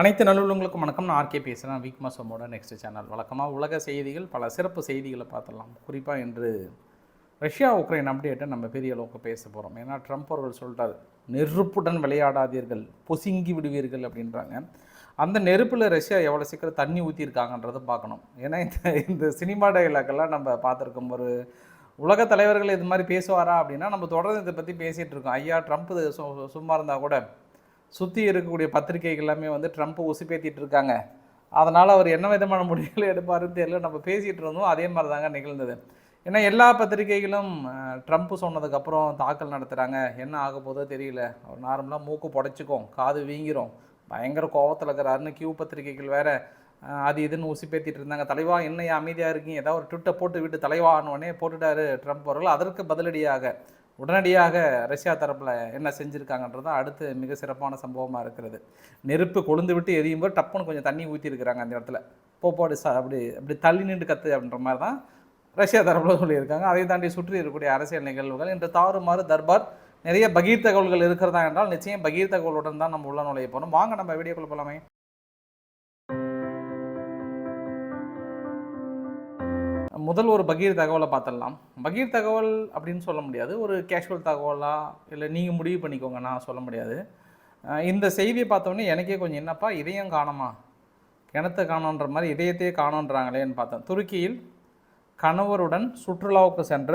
அனைத்து நல்லுள்ளங்களுக்கும் வணக்கம். நான் ஆர்கே பேசுகிறேன் வீக் மாசமோட நெக்ஸ்ட் சேனல் வழக்கமாக உலக செய்திகள் பல சிறப்பு செய்திகளை பார்த்துடலாம். குறிப்பாக இன்று ரஷ்யா உக்ரைன் அப்டேட்டை நம்ம பெரிய அளவுக்கு பேச போகிறோம் ஏன்னா ட்ரம்ப் அவர்கள் சொல்கிறார் நெருப்புடன் விளையாடாதீர்கள் பொசுங்கி விடுவீர்கள் அப்படின்றாங்க. அந்த நெருப்பில் ரஷ்யா எவ்வளோ சீக்கிரம் தண்ணி ஊற்றிருக்காங்கன்றதை பார்க்கணும். ஏன்னா இந்த இந்த சினிமா டைலாக்கெல்லாம் நம்ம பார்த்துருக்கோம் ஒரு உலக தலைவர்கள் இது மாதிரி பேசுவாரா அப்படின்னா நம்ம தொடர்ந்து இதை பற்றி பேசிகிட்டு இருக்கோம். ஐயா ட்ரம்ப் சும்மா இருந்தால் கூட சுற்றி இருக்கக்கூடிய பத்திரிகைகள் எல்லாமே வந்து ட்ரம்ப் உசுப்பேத்திட்டு இருக்காங்க. அதனால் அவர் என்ன விதமான முடிவுகளை எடுப்பாருன்னு தெரியல. நம்ம பேசிகிட்டு இருந்தோம். அதே மாதிரி தாங்க நிகழ்ந்தது. ஏன்னா எல்லா பத்திரிகைகளும் ட்ரம்ப் சொன்னதுக்கப்புறம் தாக்கல் நடத்துகிறாங்க என்ன ஆக போதோ தெரியல. அவர் நார்மலாக மூக்கு புடைச்சிக்கும் காது வீங்கிரும். பயங்கர கோபத்தில் இருக்கிறாருன்னு கியூ பத்திரிகைகள் வேறு அது இதுன்னு உசுப்பேத்திட்டு இருந்தாங்க. தலைவா என்ன அமைதியாக இருக்கீங்க? ஏதாவது ஒரு ட்விட்டை போட்டு விட்டு தலைவானோடனே போட்டுட்டாரு ட்ரம்ப் அவர்கள். அதற்கு பதிலடியாக உடனடியாக ரஷ்யா தரப்பில் என்ன செஞ்சுருக்காங்கன்றது தான் அடுத்து மிக சிறப்பான சம்பவமாக இருக்கிறது. நெருப்பு கொழுந்து விட்டு எரியும் போது டப்புன்னு கொஞ்சம் தண்ணி ஊற்றிருக்கிறாங்க அந்த இடத்துல. போப்பாடு சா அப்படி அப்படி தள்ளி நின்று கத்து அப்படின்ற மாதிரி தான் ரஷ்யா தரப்பில் சொல்லியிருக்காங்க. அதை தாண்டி சுற்றி இருக்கக்கூடிய அரசியல் நிகழ்வுகள் இன்று தாறுமாறு தர்பார் நிறைய பகீர் தகவல்கள் இருக்கிறதா என்றால் நிச்சயம் பகீர் தகவலுடன் தான் நம்ம உள்ள நுழைய போகிறோம் வாங்க நம்ம வீடியோக்குள்ள போகலாமே முதல் ஒரு பகீர் தகவலை பார்த்துடலாம். பகீர் தகவல் அப்படின்னு சொல்ல முடியாது. ஒரு கேஷுவல் தகவலாக இல்லை நீங்கள் முடிவு பண்ணிக்கோங்க. நான் சொல்ல முடியாது. இந்த செய்தியை பார்த்தோன்னே எனக்கே கொஞ்சம் என்னப்பா இதயம் காணுமா? கிணத்தை காணோன்ற மாதிரி இதயத்தையே காணோன்றாங்களேன்னு பார்த்தேன். துருக்கியில் கணவருடன் சுற்றுலாவுக்கு சென்ற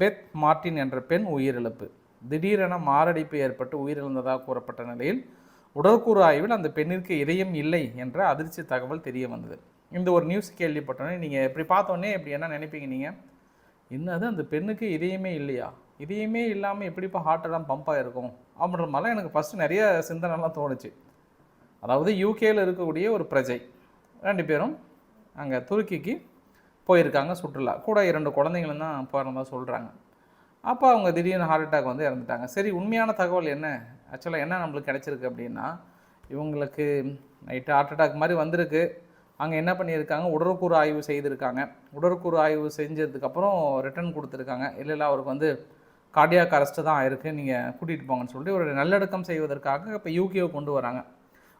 பெத் மார்ட்டின் என்ற பெண் உயிரிழப்பு. திடீரென மாரடைப்பு ஏற்பட்டு உயிரிழந்ததாக கூறப்பட்ட நிலையில் உடற்கூறு ஆய்வில் அந்த பெண்ணிற்கு இதயம் இல்லை என்ற அதிர்ச்சி தகவல் தெரிய வந்தது. இந்த ஒரு நியூஸ் கேள்விப்பட்டோன்னே நீங்கள் இப்படி பார்த்தோன்னே இப்படி என்ன நினைப்பீங்க நீங்கள் என்னது அந்த பெண்ணுக்கு இதயமே இல்லையா? இதயமே இல்லாமல் எப்படிப்பா ஹார்ட் எல்லாம் பம்ப் ஆகிருக்கும் அப்படின்ற மாதிரிலாம் எனக்கு ஃபஸ்ட்டு நிறைய சிந்தனைலாம் தோணுச்சு. அதாவது யூகேயில் இருக்கக்கூடிய ஒரு பிரஜை. ரெண்டு பேரும் அங்கே துருக்கிக்கு போயிருக்காங்க சுற்றுலா. கூட இரண்டு குழந்தைங்களும் தான் போகிறதா சொல்கிறாங்க அப்போ அவங்க திடீர்னு ஹார்ட் அட்டாக் வந்து இறந்துட்டாங்க. சரி உண்மையான தகவல் என்ன? ஆக்சுவலாக என்ன நம்மளுக்கு கிடச்சிருக்கு அப்படின்னா இவங்களுக்கு நைட்டு ஹார்ட் அட்டாக் மாதிரி வந்திருக்கு. அங்கே என்ன பண்ணியிருக்காங்க? உடற்கூறு ஆய்வு செய்திருக்காங்க. உடற்கூறு ஆய்வு செஞ்சதுக்கப்புறம் ரிட்டர்ன் கொடுத்துருக்காங்க. இல்லை இல்லை அவருக்கு வந்து கார்டியாக் அரெஸ்ட்டு தான் ஆயிருக்கு நீங்கள் கூட்டிகிட்டு போங்கன்னு சொல்லிட்டு ஒரு நல்லடக்கம் செய்வதற்காக இப்போ யூகேவை கொண்டு வராங்க.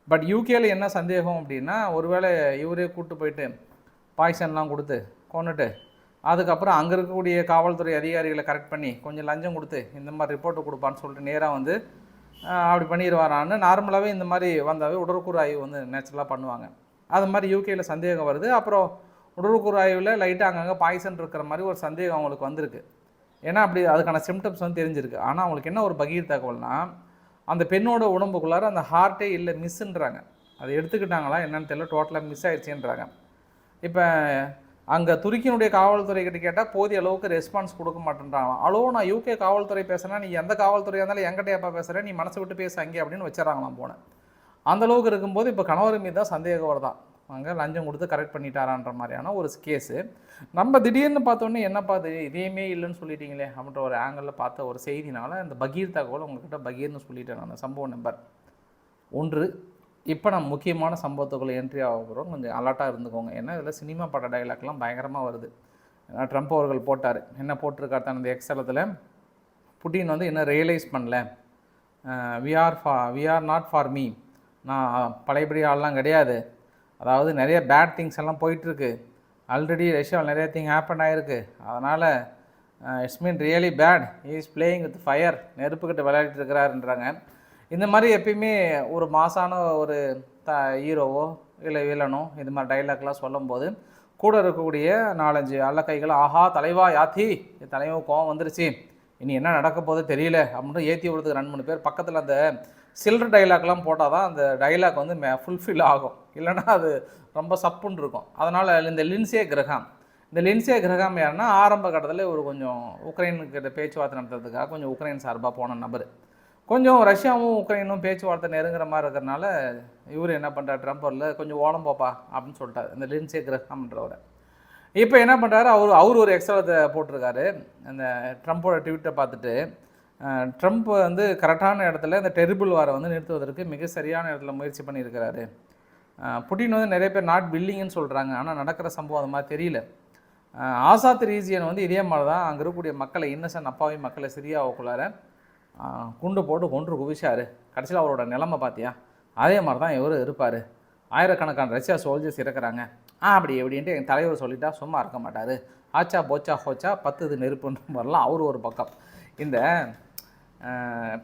பட் யூகேயில் என்ன சந்தேகம் அப்படின்னா ஒருவேளை இவரே கூப்பிட்டு போயிட்டு பாய்சன்லாம் கொடுத்து கொண்டுட்டு அதுக்கப்புறம் அங்கே இருக்கக்கூடிய காவல்துறை அதிகாரிகளை கரெக்ட் பண்ணி கொஞ்சம் லஞ்சம் கொடுத்து இந்த மாதிரி ரிப்போர்ட்டு கொடுப்பான்னு சொல்லிட்டு நேராக வந்து அப்படி பண்ணிடுவாரான்னு நார்மலாகவே இந்த மாதிரி வந்தாவே உடற்கூறு ஆய்வு வந்து நேச்சுரலாக பண்ணுவாங்க. அது மாதிரி யூகேயில் சந்தேகம் வருது. அப்புறம் உடலுக்குறாய்வில் லைட்டாக அங்கங்கே பாய்சன் இருக்கிற மாதிரி ஒரு சந்தேகம் அவங்களுக்கு வந்திருக்கு. ஏன்னா அப்படி அதுக்கான சிம்டம்ஸ் வந்து தெரிஞ்சிருக்கு. ஆனால் அவங்களுக்கு என்ன ஒரு பகீர் தகவல்னால் அந்த பெண்ணோட உடம்புக்குள்ளார அந்த ஹார்ட்டே இல்லை மிஸ்ஸுன்றாங்க அதை எடுத்துக்கிட்டாங்களா என்னன்னு தெரியல. டோட்டலாக மிஸ் ஆயிடுச்சுன்றாங்க. இப்போ அங்கே துருக்கியினுடைய காவல்துறை கிட்ட கேட்டால் போதிய அளவுக்கு ரெஸ்பான்ஸ் கொடுக்க மாட்டேன்றாங்களாம் அளவு நான் யூகே காவல்துறை பேசுனா நீ எந்த காவல்துறையாக இருந்தாலும் என்கிட்ட எப்போ பேசுகிறேன் நீ மனசு விட்டு பேச அங்கே அப்படின்னு வச்சிடறாங்களாம் போனேன் அந்தளவுக்கு இருக்கும்போது இப்போ கணவர் மீது தான் சந்தேகம் வருதான் அங்கே லஞ்சம் கொடுத்து கரெக்ட் பண்ணிட்டாரான்ற மாதிரியான ஒரு கேஸு நம்ம திடீர்னு பார்த்தோன்னே என்னப்பா இது? இதேமே இல்லைன்னு சொல்லிட்டீங்களே அப்படின்ற ஒரு ஆங்கிளில் பார்த்த ஒரு செய்தினால் இந்த பகீர் தகவல் உங்கள்கிட்ட பகீர்னு சொல்லிட்டேன் நான் சம்பவ நம்பர் ஒன்று இப்போ நம்ம முக்கியமான சம்பவத்துக்குள்ள என்ட்ரி ஆக போகிறோம் கொஞ்சம் அலர்ட்டாக இருந்துக்கோங்க. ஏன்னா இதில் சினிமா பட டைலாக்லாம் பயங்கரமாக வருது. ஏன்னா ட்ரம்ப் அவர்கள் போட்டார். என்ன போட்டிருக்கார் தனது எக்ஸலத்தில் புட்டின் வந்து என்ன ரியலைஸ் பண்ணல? We are for we are not for me நான் பழையபடி ஆள்லாம் கிடையாது. அதாவது நிறைய பேட் திங்ஸ் எல்லாம் போயிட்டுருக்கு. ஆல்ரெடி ரஷ்யாவில் நிறைய திங் ஹேப்பன் ஆகிருக்கு அதனால் it's mean really bad is playing with fire நெருப்புக்கிட்ட விளையாடிட்டு இருக்கிறாருன்றாங்க. இந்த மாதிரி எப்பயுமே ஒரு மாசான ஒரு த ஹீரோவோ இல்லை வில்லனோ இது மாதிரி டைலாக்லாம் சொல்லும்போது கூட இருக்கக்கூடிய நாலஞ்சு அல்ல கைகள் ஆஹா தலைவா யாத்தி என் தலைவன் கோவம் வந்துருச்சு. இனி என்ன நடக்க போதோ தெரியல. அப்படின்னு ஏற்றி விடுறதுக்கு ரெண்டு மூணு பேர் பக்கத்தில் அந்த சில்லர் டைலாக்லாம் போட்டால் தான் அந்த டைலாக் வந்து மே ஃபுல்ஃபில் ஆகும். இல்லைன்னா அது ரொம்ப சப்புன்னு இருக்கும். அதனால் இந்த லின்சே கிரகாம் இந்த லின்சே கிரகாம் யாருன்னா ஆரம்ப கட்டத்தில் ஒரு கொஞ்சம் உக்ரைனுக்கிட்ட பேச்சுவார்த்தை நடத்துறதுக்காக கொஞ்சம் உக்ரைன் சார்பாக போன நபர். கொஞ்சம் ரஷ்யாவும் உக்ரைனும் பேச்சுவார்த்தை நெருங்குற மாதிரி இருக்கிறனால இவர் என்ன பண்ணுறாரு ட்ரம்பரில் கொஞ்சம் ஓலம் போப்பா அப்படின்னு சொல்லிட்டாரு இந்த லின்சே கிரகாம்ன்றவரை இப்போ என்ன பண்ணுறாரு அவர் அவர் ஒரு எக்ஸ்ட்ராத்தை போட்டிருக்காரு. அந்த ட்ரம்ப்போட ட்விட்டை பார்த்துட்டு ட்ரம்ப் வந்து கரெக்டான இடத்துல இந்த டெரிபிள் வாரை வந்து நிறுத்துவதற்கு மிக சரியான இடத்துல முயற்சி பண்ணியிருக்கிறாரு. புட்டின் வந்து நிறைய பேர் நாட் பில்லிங்னு சொல்கிறாங்க ஆனால் நடக்கிற சம்பவம் அது மாதிரி தெரியல. ஆசாத் ரீஜியன் வந்து இதே மாதிரி தான் அங்கே இருக்கக்கூடிய மக்களை இன்னசன் அப்பாவி மக்களை சிரியாவுக்குள்ளார குண்டு போட்டு கொன்று குவிச்சார். கடைசியில் அவரோட நிலைமை பார்த்தியா அதே மாதிரி தான் இவர் இருப்பார். ஆயிரக்கணக்கான ரஷ்யா சோல்ஜர்ஸ் இறக்குறாங்க. ஆ அப்படி எப்படின்ட்டு எங்கள் தலைவர் சொல்லிட்டா சும்மா இருக்க மாட்டார். ஆச்சா போச்சா ஹோச்சா பத்துது நெருப்புன்ற மாதிரிலாம் அவர் ஒரு பக்கம். இந்த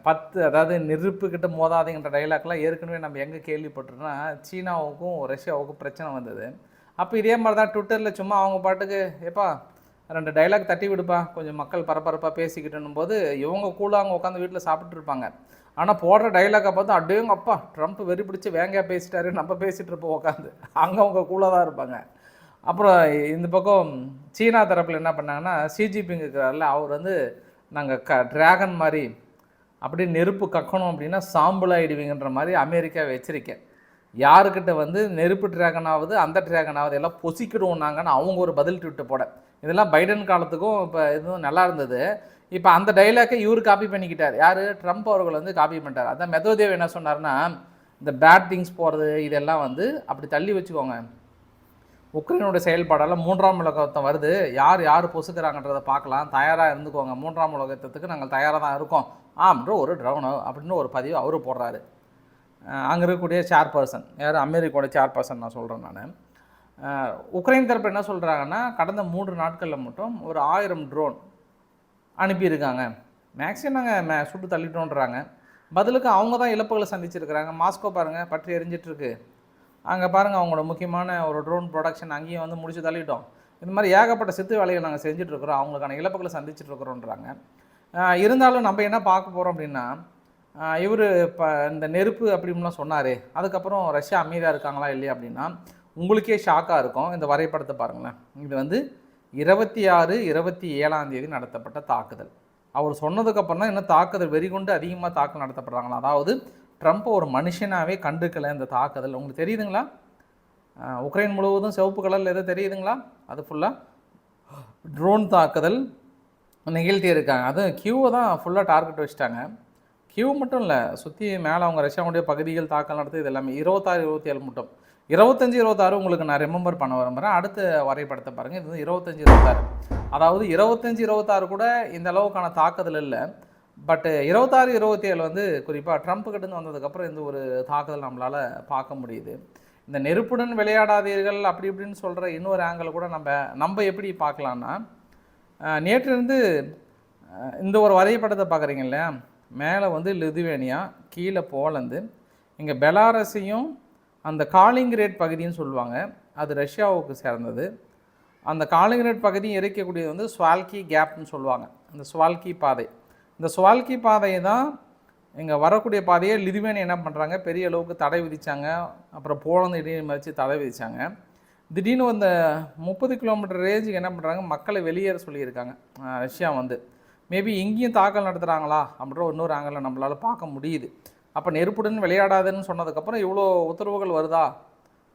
பத்து அதாவது நெருப்புக்கிட்ட மோதாதுங்கிற டைலாக்லாம் ஏற்கனவே நம்ம எங்கே கேள்விப்பட்டிருந்தோம்னா சீனாவுக்கும் ரஷ்யாவுக்கும் பிரச்சனை வந்தது. அப்போ இதே மாதிரி தான் ட்விட்டரில் சும்மா அவங்க பாட்டுக்கு எப்பா ரெண்டு டைலாக் தட்டி விடுப்பா கொஞ்சம் மக்கள் பரபரப்பாக பேசிக்கிட்டுன்னும் போது இவங்க கூலாக அவங்க உட்காந்து வீட்டில் சாப்பிட்ருப்பாங்க ஆனால் போடுற டைலாக்கை பார்த்து அடேங்க அப்பா ட்ரம்ப் வெறி பிடிச்சி வேங்கையா பேசிட்டாரு நம்ம பேசிகிட்டு இருப்போம் உட்காந்து அங்கே அவங்க கூலாக தான் இருப்பாங்க. அப்புறம் இந்த பக்கம் சீனா தரப்பில் என்ன பண்ணாங்கன்னா சிஜிபிங் இருக்கிறார்ல அவர் வந்து நாங்கள் க டிராகன் மாதிரி அப்படியே நெருப்பு கக்கணும் அப்படின்னா சாம்பல் ஆகிடுவீங்கன்ற மாதிரி அமெரிக்காவை எச்சரிக்கை. யாருக்கிட்ட வந்து நெருப்பு ட்ராகனாவது ஆகுது அந்த ட்ராகனாவது ஆகுது எல்லாம் பொசிக்கிடுவோம் நாங்கன்னு அவங்க ஒரு பதில் ட்விட்டு போட. இதெல்லாம் பைடன் காலத்துக்கும் இப்போ இதுவும் நல்லா இருந்தது. இப்போ அந்த டைலாக்கை இவர் காப்பி பண்ணிக்கிட்டார். யார்? ட்ரம்ப் அவர்கள் வந்து காப்பி பண்ணிட்டார். அதான் மெதோதேவ் என்ன சொன்னார்னா இந்த பேட் திங்ஸ் போகிறது இதெல்லாம் வந்து அப்படி தள்ளி வச்சுக்கோங்க. உக்ரைனோட செயல்பாடால் மூன்றாம் உலகத்தை வருது. யார் யார் பொசுக்கிறாங்கன்றதை பார்க்கலாம். தயாராக இருந்துக்கோங்க. மூன்றாம் உலகத்துக்கு நாங்கள் தயாராக தான் இருக்கோம். ஆம்ன்ற ஒரு ட்ரௌனோ அப்படின்னு ஒரு பதிவு அவர் போடுறாரு. அங்கே இருக்கக்கூடிய சேர்பர்சன் யார்? அமெரிக்காவோட சேர்பர்சன் நான் சொல்கிறேன் நான். உக்ரைன் தரப்பு என்ன சொல்கிறாங்கன்னா கடந்த மூன்று நாட்களில் மட்டும் ஒரு ஆயிரம் ட்ரோன் அனுப்பியிருக்காங்க. மேக்ஸிமம் நாங்கள் மே சுட்டு தள்ளிட்டோன்றாங்க. பதிலுக்கு அவங்க தான் இழப்புகளை சந்திச்சிருக்கிறாங்க. மாஸ்கோ பாருங்கள் பற்றி எரிஞ்சிட்ருக்கு. அங்கே பாருங்கள் அவங்களோட முக்கியமான ஒரு ட்ரோன் ப்ரொடக்ஷன் அங்கேயும் வந்து முடிச்சு தள்ளிட்டோம். இந்த மாதிரி ஏகப்பட்ட சித்து வேலைகள் நாங்கள் செஞ்சுட்ருக்குறோம். அவங்களுக்கான இழப்புகளை சந்திச்சுட்ருக்குறோன்றாங்க. இருந்தாலும் நம்ம என்ன பார்க்க போகிறோம் அப்படின்னா இவர் இப்போ இந்த நெருப்பு அப்படின்லாம் சொன்னார். அதுக்கப்புறம் ரஷ்யா அமைதியாக இருக்காங்களா இல்லையா அப்படின்னா உங்களுக்கே ஷாக்காக இருக்கும். இந்த வரைபடத்தை பாருங்களேன். இது வந்து இருபத்தி ஆறு இருபத்தி ஏழாம் தேதி நடத்தப்பட்ட தாக்குதல். அவர் சொன்னதுக்கப்புறம் தான் இன்னும் தாக்குதல் வெறிகொண்டு அதிகமாக தாக்குதல் நடத்தப்படுறாங்களா? அதாவது ட்ரம்ப் ஒரு மனுஷனாகவே கண்டுக்கல இந்த தாக்குதல். உங்களுக்கு தெரியுதுங்களா? உக்ரைன் முழுவதும் சிவப்பு கலரில் எதோ தெரியுதுங்களா? அது ஃபுல்லாக ட்ரோன் தாக்குதல். நிகழ்த்தி இருக்காங்க. அதுவும் கியூவை தான் ஃபுல்லாக டார்கெட் வச்சுட்டாங்க. கியூ மட்டும் இல்லை சுற்றி மேலே அவங்க ரஷ்யாவுடைய பகுதிகள் தாக்கல் நடத்து இது எல்லாமே இருபத்தாறு இருபத்தி ஏழு மட்டும். இருபத்தஞ்சி இருபத்தாறு உங்களுக்கு நான் ரிமெம்பர் பண்ண விரும்புகிறேன் அடுத்த வரைபடத்தை பாருங்கள் இது வந்து இருபத்தஞ்சி இருபத்தாறு. அதாவது இருபத்தஞ்சி இருபத்தாறு கூட இந்த அளவுக்கான தாக்குதல் இல்லை. பட்டு இருபத்தாறு இருபத்தி ஏழு வந்து குறிப்பாக ட்ரம்ப் கிட்டேருந்து வந்ததுக்கப்புறம் இந்த ஒரு தாக்குதல் நம்மளால் பார்க்க முடியுது. இந்த நெருப்புடன் விளையாடாதீர்கள் அப்படி இப்படின்னு சொல்கிற இன்னொரு ஆங்கிள் கூட நம்ம நம்ம எப்படி பார்க்கலான்னா நேற்றிலிருந்து இந்த ஒரு வரைபடத்தை பார்க்குறீங்க இல்லையா மேலே வந்து லிதுவேனியா கீழே போலந்து. இங்கே பெலாரஸையும் அந்த காலிங்கிரேட் பகுதின்னு சொல்லுவாங்க. அது ரஷ்யாவுக்கு சேர்ந்தது. அந்த காலிங்கிரேட் பகுதியும் இறைக்கக்கூடியது வந்து ஸ்வால்கி கேப்னு சொல்லுவாங்க. அந்த ஸ்வால்கி பாதை. இந்த ஸ்வால்கி பாதையை தான் இங்கே வரக்கூடிய பாதையை லிதுவேனியா என்ன பண்ணுறாங்க பெரிய அளவுக்கு தடை விதித்தாங்க அப்புறம் போலந்து இடையே மதித்து தடை விதித்தாங்க திடீர்னு அந்த முப்பது கிலோமீட்டர் ரேஞ்சுக்கு என்ன பண்ணுறாங்க மக்களை வெளியேற சொல்லியிருக்காங்க. ரஷ்யா வந்து. மேபி இங்கேயும் தாக்கல் நடத்துகிறாங்களா அப்படின்ற இன்னொரு ஆங்கிளில் நம்மளால் பார்க்க முடியுது. அப்போ நெருப்புடன் விளையாடாதுன்னு சொன்னதுக்கப்புறம் இவ்வளோ உத்தரவுகள் வருதா?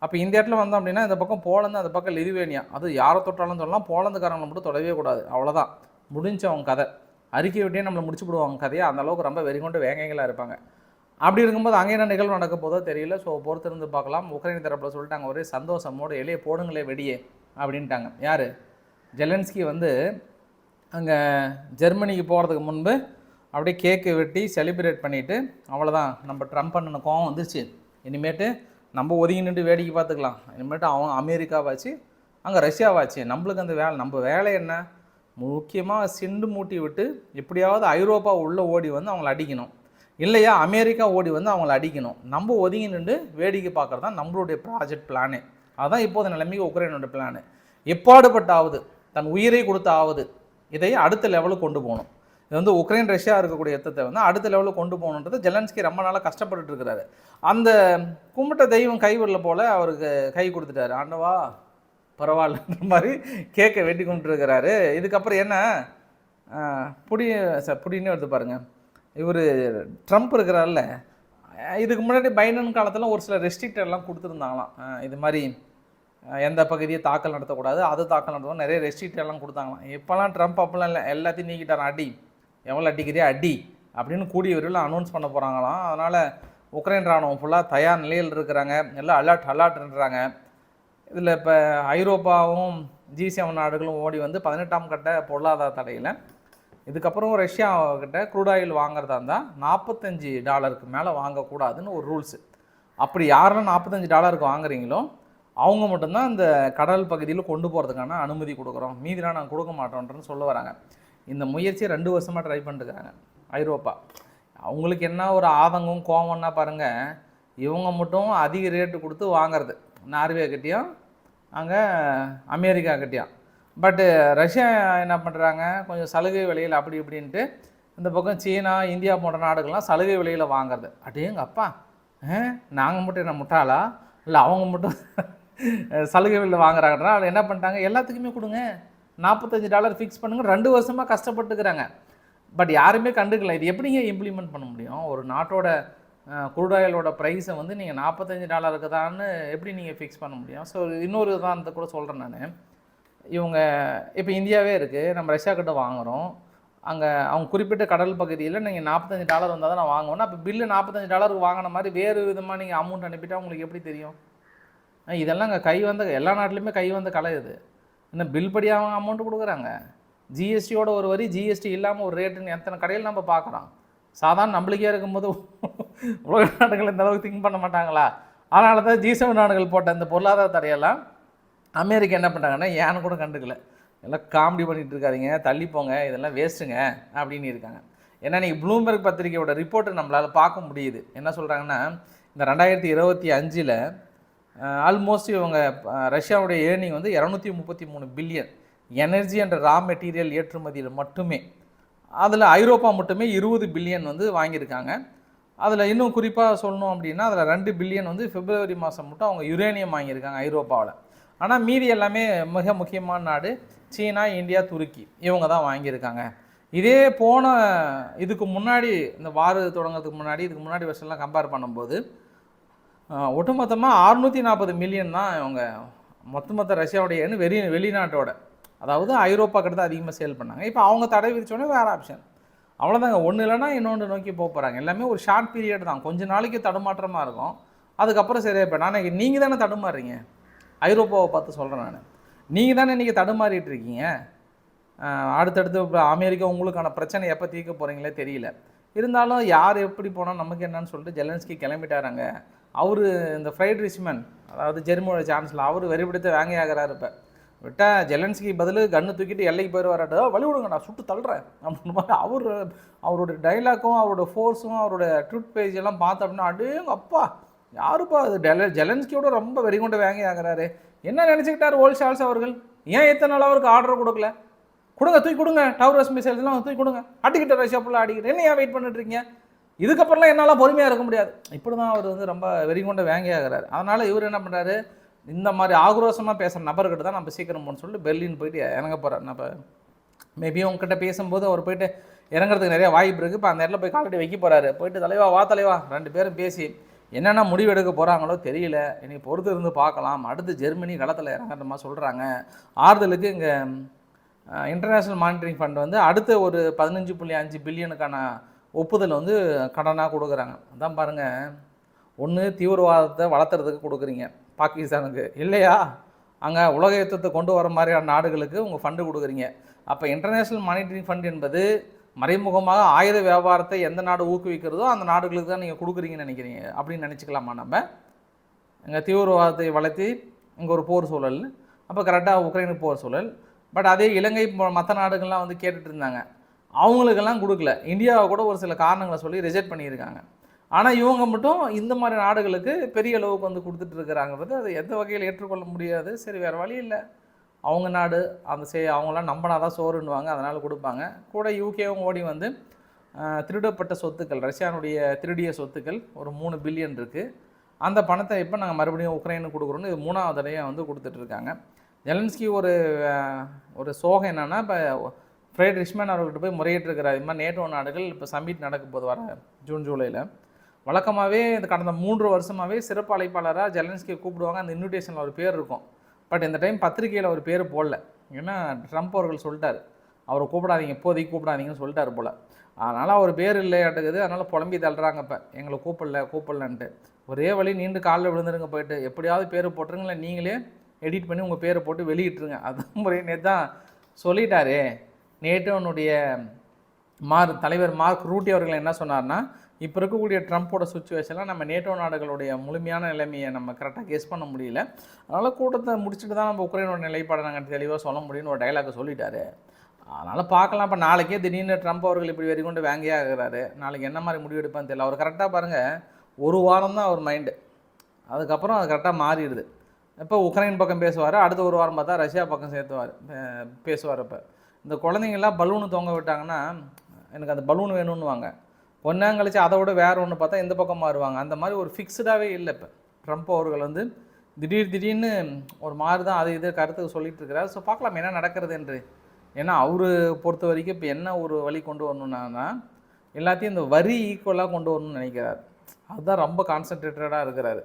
அப்போ இந்த இடத்துல வந்தோம் அப்படின்னா இந்த பக்கம் போலந்து அந்த பக்கம் லிதுவேனியா. அது யாரை தொட்டாலும் சொல்லலாம் போலந்துக்காரங்களை மட்டும் தொடவே கூடாது. அவ்வளோதான் முடிஞ்ச அவங்க கதை. அறிக்கை விட்டே நம்மளை முடிச்சு விடுவாங்க கதையை. அந்தளவுக்கு ரொம்ப வெறிகொண்டு வேங்கைகளாக இருப்பாங்க. அப்படி இருக்கும்போது அங்கே என்ன நிகழ்வு நடக்க போதோ தெரியல. ஸோ பொறுத்திருந்து பார்க்கலாம். உக்ரைன் தரப்பில் சொல்லிட்டாங்க ஒரே சந்தோஷமோடு எளிய போடுங்களே வெடியே அப்படின்ட்டாங்க. யார்? ஜெலன்ஸ்கி வந்து அங்கே ஜெர்மனிக்கு போகிறதுக்கு முன்பு அப்படியே கேக்கு வெட்டி செலிப்ரேட் பண்ணிவிட்டு அவ்வளோதான் நம்ம ட்ரம்ப் அண்ணனுக்கு கோவம் வந்துருச்சு. இனிமேட்டு நம்ம ஒதுங்கி நின்று வேடிக்கை பார்த்துக்கலாம். இனிமேட்டு அவன் அமெரிக்காவாச்சு அங்கே ரஷ்யாவாச்சு நம்மளுக்கு அந்த வேலை நம்ம வேலை என்ன? முக்கியமாக சிண்டு மூட்டி விட்டு எப்படியாவது ஐரோப்பா உள்ளே ஓடி வந்து அவங்கள அடிக்கணும். இல்லையா? அமெரிக்கா ஓடி வந்து அவங்கள அடிக்கணும். நம்ம ஒதுங்கி நின்று வேடிக்கை பார்க்குறது தான் நம்மளுடைய ப்ராஜெக்ட் பிளானே அதுதான் இப்போது நிலைமைக்கு உக்ரைனோட பிளானு எப்பாடுபட்டாவது தன் உயிரை கொடுத்தாவது இதை அடுத்த லெவலுக்கு கொண்டு போகணும். இது வந்து உக்ரைன் ரஷ்யா இருக்கக்கூடிய யுத்தத்தை வந்து அடுத்த லெவலில் கொண்டு போகணுன்றது ஜெலன்ஸ்கி ரொம்ப நாளாக கஷ்டப்பட்டு இருக்கிறாரு. அந்த கும்பிட்ட தெய்வம் கைவிடல போல் அவருக்கு கை கொடுத்துட்டாரு. ஆண்டவா பரவாயில்லன்ற மாதிரி கேட்க வெட்டி கும்பிட்டுருக்கிறாரு இதுக்கப்புறம் என்ன? புடி சார் புடின்னு எடுத்து பாருங்கள் இவர் ட்ரம்ப் இருக்கிறார்ல இதுக்கு முன்னாடி பைடன் காலத்தில் ஒரு சில ரெஸ்ட்ரிக்டெல்லாம் கொடுத்துருந்தாங்களாம். இது மாதிரி எந்த பகுதியை தாக்கல் நடத்தக்கூடாது அது தாக்கல் நடத்தணும் நிறைய ரெஸ்ட்ரிக்டெல்லாம் கொடுத்தாங்களாம். இப்போலாம் ட்ரம்ப் அப்பெல்லாம் இல்லை எல்லாத்தையும் நீக்கிட்டாரான் அடி. எவ்வளோ அடிக்கிறியா அடி. அப்படின்னு கூடிய விரைவில் அனௌன்ஸ் பண்ண போகிறாங்களாம் அதனால் உக்ரைன் ராணுவம் ஃபுல்லாக தயார் நிலையில் இருக்கிறாங்க. எல்லாம் அலர்ட் அலர்ட்ன்றாங்க இதில் இப்போ ஐரோப்பாவும் ஜி செவன் நாடுகளும் ஓடி வந்து பதினெட்டாம் கட்ட பொருளாதார தடையில் இதுக்கப்புறம் ரஷ்யா கிட்ட க்ரூட் ஆயில் வாங்குறதா இருந்தால் நாற்பத்தஞ்சு டாலருக்கு மேலே வாங்கக்கூடாதுன்னு ஒரு ரூல்ஸு அப்படி யாரெல்லாம் நாற்பத்தஞ்சு டாலருக்கு வாங்குறீங்களோ அவங்க மட்டும்தான் இந்த கடல் பகுதியில் கொண்டு போகிறதுக்கான அனுமதி கொடுக்குறோம். மீதிலாம் நாங்கள் கொடுக்க மாட்டோன்றன்னு சொல்ல வராங்க. இந்த முயற்சியை ரெண்டு வருஷமாக ட்ரை பண்ணிட்டுருக்காங்க ஐரோப்பா. அவங்களுக்கு என்ன ஒரு ஆதங்கம் கோவம்னா பாருங்கள் இவங்க மட்டும் அதிக ரேட்டு கொடுத்து வாங்குறது. நார்வே கிட்டேயும் அங்கே அமெரிக்கா கிட்டேயும். பட்டு ரஷ்யா uh, என்ன பண்ணுறாங்க கொஞ்சம் சலுகை விலையில் அப்படி இப்படின்ட்டு இந்த பக்கம் சீனா இந்தியா போன்ற நாடுகள்லாம் சலுகை விலையில் வாங்குறது. அடேங்க அப்பா நாங்கள் மட்டும் என்ன முட்டாளா? இல்லை அவங்க மட்டும் சலுகை விலையில் வாங்குறாங்கன்னா அதில் என்ன பண்ணிட்டாங்க? எல்லாத்துக்குமே கொடுங்க. நாற்பத்தஞ்சு டாலர் ஃபிக்ஸ் பண்ணுங்க. ரெண்டு வருஷமாக கஷ்டப்பட்டுக்கிறாங்க. பட் யாருமே கண்டுக்கல. இது எப்படிங்க இம்ப்ளிமெண்ட் பண்ண முடியும்? ஒரு நாட்டோட குருடாயலோட ப்ரைஸை வந்து நீங்கள் நாற்பத்தஞ்சு டாலருக்கு தான்னு எப்படி நீங்கள் ஃபிக்ஸ் பண்ண முடியும்? ஸோ இன்னொரு உதாரணத்தை கூட சொல்கிறேன் நான். இவங்க இப்போ இந்தியாவே இருக்குது நம்ம ரஷ்யா கிட்ட வாங்குகிறோம் அங்கே அவங்க குறிப்பிட்ட கடல் பகுதியில் நீங்கள் நாற்பத்தஞ்சு டாலர் வந்தால் தான் நான் வாங்குவேன். அப்போ பில்லு நாற்பத்தஞ்சு டாலருக்கு வாங்கின மாதிரி வேறு விதமாக நீங்கள் அமௌண்ட் அனுப்பிட்டா உங்களுக்கு எப்படி தெரியும்? இதெல்லாம் அங்கே கை வந்த எல்லா நாட்டிலையுமே கை வந்த கலை இது. இன்னும் பில் படி அவங்க அமௌண்ட் கொடுக்குறாங்க? ஜிஎஸ்டியோட ஒரு வரி ஜிஎஸ்டி இல்லாமல் ஒரு ரேட்டுன்னு எத்தனை கடையில் நம்ம பார்க்குறோம்? சாதாரண நம்மளுக்கே இருக்கும்போது உலக நாடுகள் இந்த அளவுக்கு திங்க் பண்ண மாட்டாங்களா? அதனால தான் ஜி செவன் நாடுகள் போட்ட இந்த பொருளாதார தடையெல்லாம் அமெரிக்கா என்ன பண்ணுறாங்கன்னா ஏன்னு கூட கண்டுக்கல. எல்லாம் காமெடி பண்ணிகிட்டு இருக்காதீங்க தள்ளி போங்க இதெல்லாம் வேஸ்ட்டுங்க அப்படின்னு இருக்காங்க. ஏன்னா நீங்கள் ப்ளூம்பெர்க் பத்திரிகையோட ரிப்போர்ட்டை நம்மளால் பார்க்க முடியுது. என்ன சொல்கிறாங்கன்னா இந்த ரெண்டாயிரத்தி இருபத்தி அஞ்சில் ஆல்மோஸ்ட் இவங்க ரஷ்யாவுடைய ஏர்னிங் வந்து இரநூத்தி முப்பத்தி மூணு பில்லியன் எனர்ஜி என்ற ரா மெட்டீரியல் ஏற்றுமதியில் மட்டுமே அதில் ஐரோப்பா மட்டுமே இருபது பில்லியன் வந்து வாங்கியிருக்காங்க. அதில் இன்னும் குறிப்பாக சொல்லணும் அப்படின்னா அதில் ரெண்டு பில்லியன் வந்து பிப்ரவரி மாதம் மட்டும் அவங்க யுரேனியம் வாங்கியிருக்காங்க ஐரோப்பாவில். ஆனால் மீதி எல்லாமே மிக முக்கியமான நாடு சீனா இந்தியா துருக்கி. இவங்க தான் வாங்கியிருக்காங்க. இதே போன இதுக்கு முன்னாடி இந்த வார் தொடங்குறதுக்கு முன்னாடி இதுக்கு முன்னாடி வருஷம்லாம் கம்பேர் பண்ணும்போது ஒட்டுமொத்தமாக அறுநூற்றி நாற்பது மில்லியன் தான் இவங்க மொத்த மொத்த ரஷ்யாவுடைய வெளி வெளிநாட்டோட. அதாவது ஐரோப்பா கிட்ட தான் அதிகமாக சேல் பண்ணாங்க. இப்போ அவங்க தடை விதிச்சோடனே வேறு ஆப்ஷன் அவ்வளோதாங்க ஒன்று இல்லைன்னா இன்னொன்று நோக்கி போக போகிறாங்க எல்லாமே ஒரு ஷார்ட் பீரியட் தான். கொஞ்சம் நாளைக்கு தடுமாற்றமாக இருக்கும். அதுக்கப்புறம் சரியாக இப்போ நான் நீங்கள் தானே தடுமாறுறீங்க? ஐரோப்பாவை பார்த்து சொல்கிறேன் நான். நீங்கள் தானே இன்றைக்கி தடுமாறிட்டு இருக்கீங்க? அடுத்தடுத்து இப்போ அமெரிக்கா உங்களுக்கான பிரச்சனை எப்போ தீர்க்க போகிறீங்களே தெரியல. இருந்தாலும் யார் எப்படி போனால் நமக்கு என்னன்னு சொல்லிட்டு ஜெலன்ஸ்கி கிளம்பிட்டாராங்க. அவர் இந்த ஃப்ரைட் ரிச்மன் அதாவது ஜெர்மனோட சான்சலர் அவர் வெறிபிடித்த வேங்கை இப்போ. விட்டா ஜெலன்ஸ்கி பதில் கன்று தூக்கிட்டு எல்லைக்கு போயிடுவாராட்டோ வழி விடுங்க நான் சுட்டு தள்ளுறேன் அப்படின்னு மாதிரி அவர் அவரோட டைலாக்கும் அவரோட ஃபோர்ஸும் அவரோட ட்விட் பேஜ் எல்லாம் பார்த்தோம்னா அப்படின்னா அடேங்க அப்பா யாருப்பா அது? டெல ஜெலன்ஸ்கியோட ரொம்ப வெறிகொண்ட வேங்கை ஆகிறாரு. என்ன நினச்சிக்கிட்டார் ஓல் ஷால்ஸ் அவர்கள்? ஏன் எத்தனை நாள் அவருக்கு ஆர்டர் கொடுக்கல? கொடுங்க தூக்கி கொடுங்க. டவர்ஸ் மிசைல்ஸ்லாம் தூக்கி கொடுங்க. அடிக்கிட்ட ரஷ்யா ஃபுல்லாக அடிக்கிட்டு என்ன ஏன் வெயிட் பண்ணிட்டுருக்கீங்க இதுக்கப்புறம்லாம் என்னால் பொறுமையாக இருக்க முடியாது. இப்படி தான் அவர் வந்து ரொம்ப வெறி கொண்ட ஆகிறாரு. அதனால் இவர் என்ன பண்ணுறாரு இந்த மாதிரி ஆக்ரோஷமாக பேசுகிற நபர்கிட்ட தான் நம்ம சீக்கிரம் போகணும்னு சொல்லிட்டு பெர்லின் போயிட்டு இறங்க போகிறார் நம்ம மேபி உங்ககிட்ட பேசும்போது அவர் போயிட்டு இறங்குறதுக்கு நிறைய வாய்ப்பு இருக்குது இப்போ அந்த இடத்துல போய் காலடி வைக்க போகிறாரு போயிட்டு தலைவா வா தலைவா. ரெண்டு பேரும் பேசி என்னென்ன முடிவு எடுக்க போகிறாங்களோ தெரியல. இன்னைக்கு பொறுத்து இருந்து பார்க்கலாம். அடுத்து ஜெர்மனி களத்தில் இறங்குற மாதிரி சொல்கிறாங்க ஆறுதலுக்கு இங்கே இன்டர்நேஷ்னல் மானிட்டரிங் ஃபண்ட் வந்து அடுத்த ஒரு பதினஞ்சு புள்ளி அஞ்சு பில்லியனுக்கான ஒப்புதல் வந்து கடனாக கொடுக்குறாங்க. அதான் பாருங்கள் ஒன்று தீவிரவாதத்தை வளர்த்துறதுக்கு கொடுக்குறீங்க. பாகிஸ்தானுக்கு. இல்லையா? அங்கே உலக யுத்தத்தை கொண்டு வர மாதிரியான நாடுகளுக்கு உங்கள் ஃபண்டு கொடுக்குறீங்க. அப்போ இன்டர்நேஷ்னல் மானிட்டரிங் ஃபண்ட் என்பது மறைமுகமாக ஆயுத வியாபாரத்தை எந்த நாடு ஊக்குவிக்கிறதோ அந்த நாடுகளுக்கு தான் நீங்கள் கொடுக்குறீங்கன்னு நினைக்கிறீங்க. அப்படின்னு நினச்சிக்கலாமா நம்ம? இங்கே தீவிரவாதத்தை வளர்த்தி இங்கே ஒரு போர் சூழல். அப்போ கரெக்டாக உக்ரைனுக்கு போர் சூழல். பட் அதே இலங்கை மற்ற நாடுகள்லாம் வந்து கேட்டுட்டு இருந்தாங்க. அவங்களுக்கெல்லாம் கொடுக்கல. இந்தியாவை கூட ஒரு சில காரணங்களை சொல்லி ரிஜெக்ட் பண்ணியிருக்காங்க. ஆனால் இவங்க மட்டும் இந்த மாதிரி நாடுகளுக்கு பெரிய அளவுக்கு வந்து கொடுத்துட்டு இருக்கிறாங்கிறது அது எந்த வகையில் ஏற்றுக்கொள்ள முடியாது. சரி வேறு வழி இல்லை. அவங்க நாடு அந்த சே அவங்களாம் நம்பினா தான் சோறுன்னுவாங்க அதனால் கொடுப்பாங்க. கூட யூகேவும் ஓடி வந்து திருடப்பட்ட சொத்துக்கள் ரஷ்யானுடைய திருடிய சொத்துக்கள் ஒரு மூணு பில்லியன் இருக்குது அந்த பணத்தை இப்போ நாங்கள் மறுபடியும் உக்ரைனுக்கு கொடுக்குறோன்னு இது மூணாவது தடையாக வந்து கொடுத்துட்ருக்காங்க. ஜெலன்ஸ்கி ஒரு ஒரு சோகம் என்னென்னா இப்போ ஃப்ரைட் ரிஷ்மேன் அவர்கிட்ட போய் முறையிட்டிருக்கிறார். இது மாதிரி நேட்டோ நாடுகள் இப்போ சம்மிட் நடக்க போது வர ஜூன் ஜூலையில் வழக்கமாகவே இந்த கடந்த மூன்று வருஷமாகவே சிறப்பு அழைப்பாளராக ஜெலன்ஸ்கி கூப்பிடுவாங்க. அந்த இன்விடேஷனில் ஒரு பேர் இருக்கும். பட் இந்த டைம் பத்திரிக்கையில் அவர் பேர் போடல. ஏன்னா ட்ரம்ப் அவர்கள் சொல்லிட்டார். அவரை கூப்பிடாதீங்க இப்போதைக்கு கூப்பிடாதீங்கன்னு சொல்லிட்டாரு போல். அதனால் அவர் பேர் இல்லையாட்டுக்குது. அதனால் புலம்பி தள்ளுறாங்க இப்போ. எங்களை கூப்பிடல கூப்பிடலன்ட்டு. ஒரே வழி நீண்டு காலில் விழுந்துருங்க போயிட்டு. எப்படியாவது பேர் போட்டுருங்களே நீங்களே எடிட் பண்ணி உங்கள் பேரை போட்டு வெளியிட்டுருங்க. அது முறை நேற்று தான் சொல்லிட்டாரே நேட்டோனுடைய மார் தலைவர் மார்க் ரூட்டி அவர்கள் என்ன சொன்னார்னா இப்போ இருக்கக்கூடிய ட்ரம்ப்போட சுச்சுவேஷனில் நம்ம நேட்டோ நாடுகளுடைய முழுமையான நிலைமையை நம்ம கரெக்டாக கெஸ் பண்ண முடியல. அதனால் கூட்டத்தை முடிச்சுட்டு தான் நம்ம உக்ரைனோட நிலைப்பாடை நாங்கள் தெளிவாக சொல்ல முடியும்னு ஒரு டைலாக் சொல்லிட்டாரு. அதனால் பார்க்கலாம். இப்போ நாளைக்கே திடீர்னு ட்ரம்ப் அவர்கள் இப்படி வெறி கொண்டு வேங்கையா இருக்கிறாரு நாளைக்கு என்ன மாதிரி முடிவு எடுப்பான்னு தெரியல. அவர் கரெக்டாக பாருங்கள் ஒரு வாரம் தான் அவர் மைண்டு அதுக்கப்புறம் அது கரெக்டாக மாறிடுது. இப்போ உக்ரைன் பக்கம் பேசுவார் அடுத்த ஒரு வாரம் பார்த்தா ரஷ்யா பக்கம் சேர்த்துவார் பேசுவார் இப்போ. இந்த குழந்தைங்கள்லாம் பலூனு தொங்க விட்டாங்கன்னா எனக்கு அந்த பலூன் வேணும்னுவாங்க. ஒன்றாம் கழிச்சு அதை விட வேறு ஒன்று பார்த்தா இந்த பக்கம் மாறுவாங்க? அந்த மாதிரி ஒரு ஃபிக்ஸ்டாகவே இல்லை இப்போ. ட்ரம்ப் அவர்கள் வந்து திடீர் திடீர்னு ஒரு மாதிரி தான் அது இது கருத்துக்கு சொல்லிட்டு இருக்கிறார். ஸோ பார்க்கலாம் என்ன நடக்கிறது என்று. ஏன்னா அவர் பொறுத்த வரைக்கும் இப்போ என்ன ஒரு வழி கொண்டு வரணுன்னா எல்லாத்தையும் இந்த வரி ஈக்குவலாக கொண்டு வரணும்னு நினைக்கிறார். அதுதான் ரொம்ப கான்சன்ட்ரேட்டடாக இருக்கிறாரு.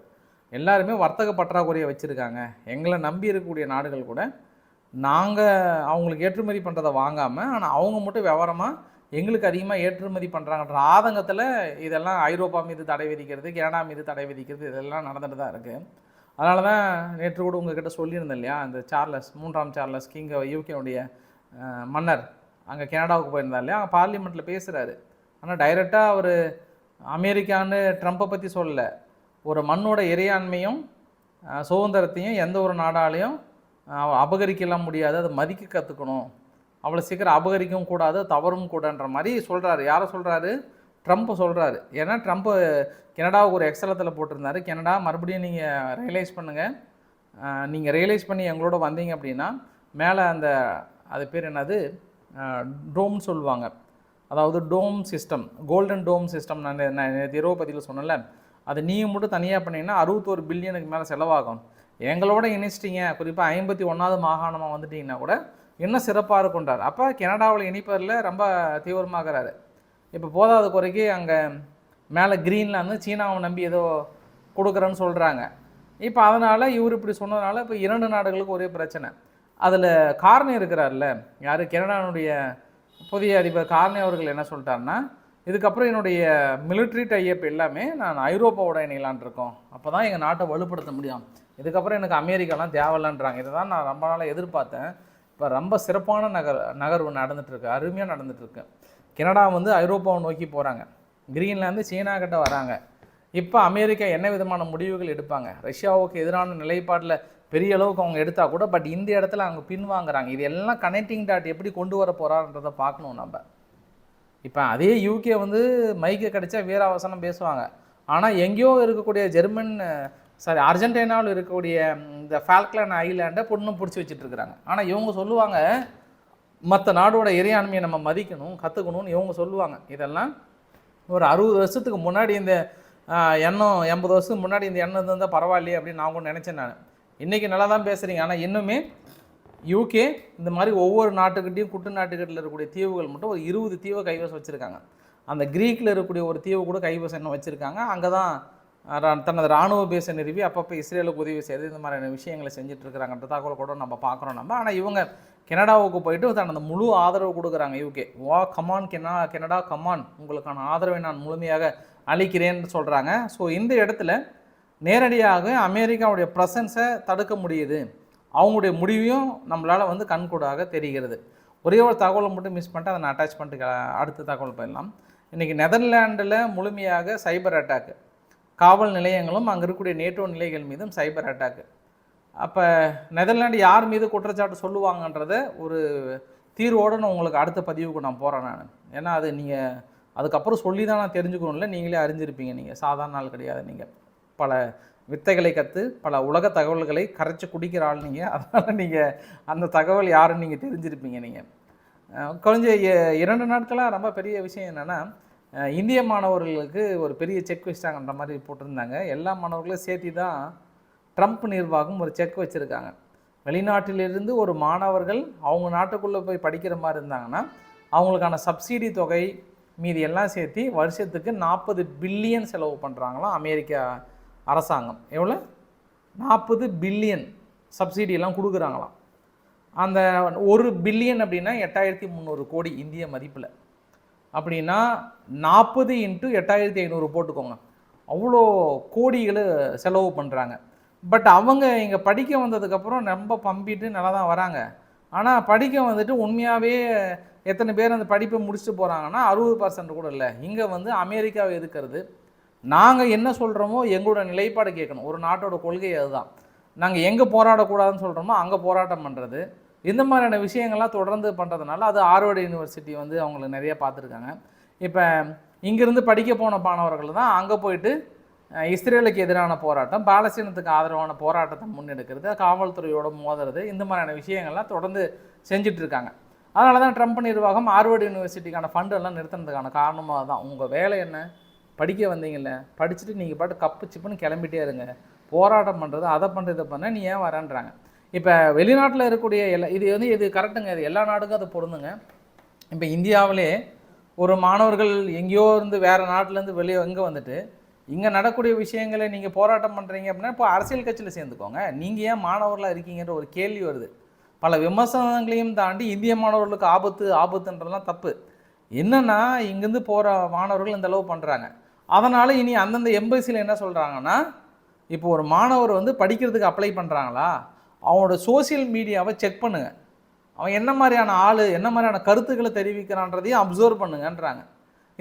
எல்லாருமே வர்த்தக பற்றாக்குறையை வச்சுருக்காங்க. எங்களை நம்பி இருக்கக்கூடிய நாடுகள் கூட நாங்கள் அவங்களுக்கு ஏற்றுமதி பண்ணுறதை வாங்காமல் ஆனால் அவங்க மட்டும் விவரமாக எங்களுக்கு அதிகமாக ஏற்றுமதி பண்ணுறாங்கன்ற ஆதங்கத்தில் இதெல்லாம் ஐரோப்பா மீது தடை விதிக்கிறது கனடா மீது தடை விதிக்கிறது இதெல்லாம் நடந்துட்டு தான் இருக்குது அதனால தான் நேற்று கூட உங்ககிட்ட சொல்லியிருந்தேன் இல்லையா அந்த சார்லஸ் மூன்றாம் சார்லஸ் கிங் யூகேனுடைய மன்னர் அங்கே கனடாவுக்கு போயிருந்தார் இல்லையா அங்கே பார்லிமெண்ட்டில் பேசுகிறாரு ஆனால் டைரெக்டாக அவர் அமெரிக்கான்னு ட்ரம்ப்பை பற்றி சொல்லலை. ஒரு மண்ணோட இறையாண்மையும் சுதந்திரத்தையும் எந்த ஒரு நாடாலையும் அபகரிக்கலாம் முடியாது அதை மதிக்க கற்றுக்கணும் அவ்வளோ சீக்கிரம் அபகரிக்கவும் கூடாது தவறும் கூடன்ற மாதிரி சொல்கிறாரு யாரை சொல்கிறாரு ட்ரம்ப் சொல்கிறாரு ஏன்னா ட்ரம்ப்பு கனடாவுக்கு ஒரு எக்ஸலத்தில் போட்டிருந்தாரு. கனடா மறுபடியும் நீங்கள் ரியலைஸ் பண்ணுங்கள் நீங்கள் ரியலைஸ் பண்ணி எங்களோட வந்தீங்க அப்படின்னா மேலே அந்த அது பேர் என்னது? டோம்னு சொல்லுவாங்க. அதாவது dome system golden dome system நான் நான் நேற்று இரவு பதிவில் சொன்னேன்ல. அது நீங்கள் மட்டும் தனியாக பண்ணீங்கன்னா அறுபத்தோரு பில்லியனுக்கு மேலே செலவாகும். எங்களோட இணைச்சிட்டிங்க. குறிப்பாக ஐம்பத்தி ஒன்றாவது மாகாணமாக வந்துட்டிங்கன்னா கூட இன்னும் சிறப்பாக இருக்குன்றார் அப்போ கனடாவில் இணைப்பதில் ரொம்ப தீவிரமாகிறாரு. இப்போ போதாத குறைக்கு அங்கே மேலே கிரீன்லாந்து சீனாவை நம்பி ஏதோ கொடுக்குறேன்னு சொல்கிறாங்க இப்போ அதனால் இவர் இப்படி சொன்னதுனால இப்போ இரண்டு நாடுகளுக்கு ஒரே பிரச்சனை. அதில் கார்னே இருக்கிறார்ல யார்? கனடானுடைய புதிய அதிபர் கார்னே அவர்கள் என்ன சொல்லிட்டாருன்னா இதுக்கப்புறம் என்னுடைய மிலிட்ரி டைப் எல்லாமே நான் ஐரோப்பாவோட இணையலான் இருக்கோம். அப்போ தான் எங்கள் நாட்டை வலுப்படுத்த முடியும். இதுக்கப்புறம் எனக்கு அமெரிக்காலாம் தேவையில்லைன்றாங்க. இதை தான் நான் ரொம்ப நாளாக எதிர்பார்த்தேன். இப்போ ரொம்ப சிறப்பான நகர் நகர்வு நடந்துகிட்ருக்கு அருமையாக நடந்துகிட்ருக்கு கனடா வந்து ஐரோப்பாவை நோக்கி போகிறாங்க கிரீன்லாந்து சீனா கிட்ட வராங்க. இப்போ அமெரிக்கா என்ன விதமான முடிவுகள் எடுப்பாங்க? ரஷ்யாவுக்கு எதிரான நிலைப்பாட்டில் பெரிய அளவுக்கு அவங்க எடுத்தால் கூட பட் இந்த இடத்துல அவங்க பின்வாங்குறாங்க இது எல்லாம் கனெக்டிங் டாட் எப்படி கொண்டு வர போகிறான்றதை பார்க்கணும் நம்ம. இப்போ அதே யூகே வந்து மைக்கை கிடச்சா வீராவசனம் பேசுவாங்க. ஆனால் எங்கேயோ இருக்கக்கூடிய ஜெர்மன் சாரி அர்ஜென்டினாவில் இருக்கக்கூடிய இந்த ஃபால்க்லாண்ட் ஐலாண்டை பொண்ணும் பிடிச்சி வச்சுட்ருக்குறாங்க. ஆனால் இவங்க சொல்லுவாங்க மற்ற நாடோட இறையாண்மையை நம்ம மதிக்கணும் கற்றுக்கணும்னு இவங்க சொல்லுவாங்க. இதெல்லாம் ஒரு அறுபது வருஷத்துக்கு முன்னாடி இந்த எண்ணம் எண்பது வருஷத்துக்கு முன்னாடி இந்த எண்ணம் இருந்தால் பரவாயில்லையே அப்படின்னு நான் கூட நினச்சேன் நான். இன்றைக்கி நல்லா தான் பேசுகிறீங்க ஆனால் இன்னுமே யூகே இந்த மாதிரி ஒவ்வொரு நாட்டுக்கிட்டையும் குட்டு நாட்டுக்கிட்ட இருக்கக்கூடிய தீவுகள் மட்டும் ஒரு இருபது தீவை கைவசம் வச்சுருக்காங்க. அந்த கிரீக்கில் இருக்கக்கூடிய ஒரு தீவு கூட கைவசம் என்ன வச்சுருக்காங்க? அங்கே தான் தனது ராணுவ பேச நிறுவி அப்பப்போ இஸ்ரேலுக்கு உதவி செய்து இந்த மாதிரியான விஷயங்களை செஞ்சுட்டு இருக்கிறாங்கன்ற தகவல் கூட நம்ம பார்க்குறோம் நம்ம. ஆனால் இவங்க கனடாவுக்கு போயிட்டு தனது முழு ஆதரவு கொடுக்குறாங்க. யூகே வா கமான் கெனா கெனடா கமான் உங்களுக்கான ஆதரவை நான் முழுமையாக அளிக்கிறேன்னு சொல்கிறாங்க ஸோ இந்த இடத்துல நேரடியாக அமெரிக்காவுடைய ப்ரெசன்ஸை தடுக்க முடியுது. அவங்களுடைய முடிவையும் நம்மளால் வந்து கண்கூடாக தெரிகிறது. ஒரே ஒரு தகவலை மட்டும் மிஸ் பண்ணிட்டு அதை நான் அட்டாச் பண்ணிட்டு அடுத்த தகவல் போயிடலாம். இன்றைக்கி நெதர்லாண்டில் முழுமையாக சைபர் அட்டாக்கு காவல் நிலையங்களும் அங்கே இருக்கக்கூடிய நேட்டோ நிலைகள் மீதும் சைபர் அட்டாக்கு. அப்போ நெதர்லாண்டு யார் மீது குற்றச்சாட்டு சொல்லுவாங்கன்றத ஒரு தீர்வோடு நான் உங்களுக்கு அடுத்த பதிவுக்கு நான் போகிறேன் நான். ஏன்னா அது நீங்கள் அதுக்கப்புறம் சொல்லி தான் நான் தெரிஞ்சுக்கணும்ல. நீங்களே அறிஞ்சிருப்பீங்க. நீங்கள் சாதாரண நாள் கிடையாது நீங்கள் பல வித்தைகளை கற்று பல உலக தகவல்களை கரைச்சி குடிக்கிற ஆள் நீங்கள் அதனால் நீங்கள் அந்த தகவல் யாருன்னு நீங்கள் தெரிஞ்சிருப்பீங்க நீங்கள் கொஞ்சம் இ- இரண்டு நாட்களாக ரொம்ப பெரிய விஷயம் என்னென்னா இந்திய மாணவர்களுக்கு ஒரு பெரிய செக் வச்சிட்டாங்கன்ற மாதிரி போட்டிருந்தாங்க. எல்லா மாணவர்களும் சேர்த்து தான் ட்ரம்ப் நிர்வாகம் ஒரு செக் வச்சுருக்காங்க. வெளிநாட்டிலிருந்து ஒரு மாணவர்கள் அவங்க நாட்டுக்குள்ளே போய் படிக்கிற மாதிரி இருந்தாங்கன்னா அவங்களுக்கான சப்சிடி தொகை மீதி எல்லாம் சேர்த்து வருஷத்துக்கு நாற்பது பில்லியன் செலவு பண்ணுறாங்களாம் அமெரிக்கா அரசாங்கம். எவ்வளோ? நாற்பது பில்லியன் சப்சிடியெல்லாம் கொடுக்குறாங்களாம். அந்த ஒரு பில்லியன் அப்படின்னா எட்டாயிரத்தி முந்நூறு கோடி இந்திய மதிப்பில். அப்படின்னா நாற்பது இன்ட்டு எட்டாயிரத்தி ஐநூறு போட்டுக்கோங்க. அவ்வளோ கோடிகளை செலவு பண்ணுறாங்க பட் அவங்க இங்கே படிக்க வந்ததுக்கப்புறம் ரொம்ப பம்பிட்டு நல்லா தான் வராங்க. ஆனால் படிக்க வந்துட்டு உண்மையாகவே எத்தனை பேர் அந்த படிப்பை முடிச்சுட்டு போகிறாங்கன்னா அறுபது பர்சன்ட் கூட இல்லை. இங்கே வந்து அமெரிக்காவை எதுக்கிறது நாங்கள் என்ன சொல்கிறோமோ எங்களோட நிலைப்பாடு கேட்கணும். ஒரு நாட்டோட கொள்கை அதுதான். நாங்கள் எங்கே போராடக்கூடாதுன்னு சொல்கிறோமோ அங்கே போராட்டம் பண்ணுறது இந்த மாதிரியான விஷயங்கள்லாம் தொடர்ந்து பண்ணுறதுனால அது ஆர்வர்டு யூனிவர்சிட்டி வந்து அவங்களுக்கு நிறைய பார்த்துருக்காங்க. இப்போ இங்கேருந்து படிக்க போன மாணவர்கள் தான் அங்கே போயிட்டு இஸ்ரேலுக்கு எதிரான போராட்டம் பாலஸ்தீனத்துக்கு ஆதரவான போராட்டத்தை முன்னெடுக்கிறது காவல்துறையோட மோதுறது இந்த மாதிரியான விஷயங்கள்லாம் தொடர்ந்து செஞ்சுட்டு இருக்காங்க அதனால தான் ட்ரம்ப் நிர்வாகம் ஆர்வர்டு யூனிவர்சிட்டிக்கான ஃபண்டெல்லாம் நிறுத்தினதுக்கான காரணமாக தான் உங்கள் வேலை என்ன? படிக்க வந்தீங்கல்ல படிச்சுட்டு நீங்கள் பாட்டு கப்பு சிப்புன்னு கிளம்பிட்டே இருங்க. போராட்டம் பண்ணுறது அதை பண்ணுறது பண்ண நீ ஏன் வரேன்றாங்க. இப்போ வெளிநாட்டில் இருக்கக்கூடிய எல்லா இது வந்து இது கரெக்டுங்க இது எல்லா நாடுக்கும் அது பொருந்துங்க. இப்போ இந்தியாவிலே ஒரு மாணவர்கள் எங்கேயோ இருந்து வேறு நாட்டிலேருந்து வெளியே எங்கே வந்துட்டு இங்கே நடக்கூடிய விஷயங்களை நீங்கள் போராட்டம் பண்ணுறீங்க அப்படின்னா இப்போ அரசியல் கட்சியில் சேர்ந்துக்கோங்க. நீங்கள் ஏன் மாணவர்களாக இருக்கீங்கன்ற ஒரு கேள்வி வருது. பல விமர்சனங்களையும் தாண்டி இந்திய மாணவர்களுக்கு ஆபத்து ஆபத்துன்றதெல்லாம் தப்பு. என்னென்னா இங்கேருந்து போகிற மாணவர்கள் இந்த அளவு பண்ணுறாங்க அதனால் இனி அந்தந்த எம்பசியில் என்ன சொல்கிறாங்கன்னா இப்போ ஒரு மாணவர் வந்து படிக்கிறதுக்கு அப்ளை பண்ணுறாங்களா அவனோட சோஷியல் மீடியாவை செக் பண்ணுங்க. அவன் என்ன மாதிரியான ஆள் என்ன மாதிரியான கருத்துக்களை தெரிவிக்கிறான்றதையும் அப்சர்வ் பண்ணுங்கன்றாங்க.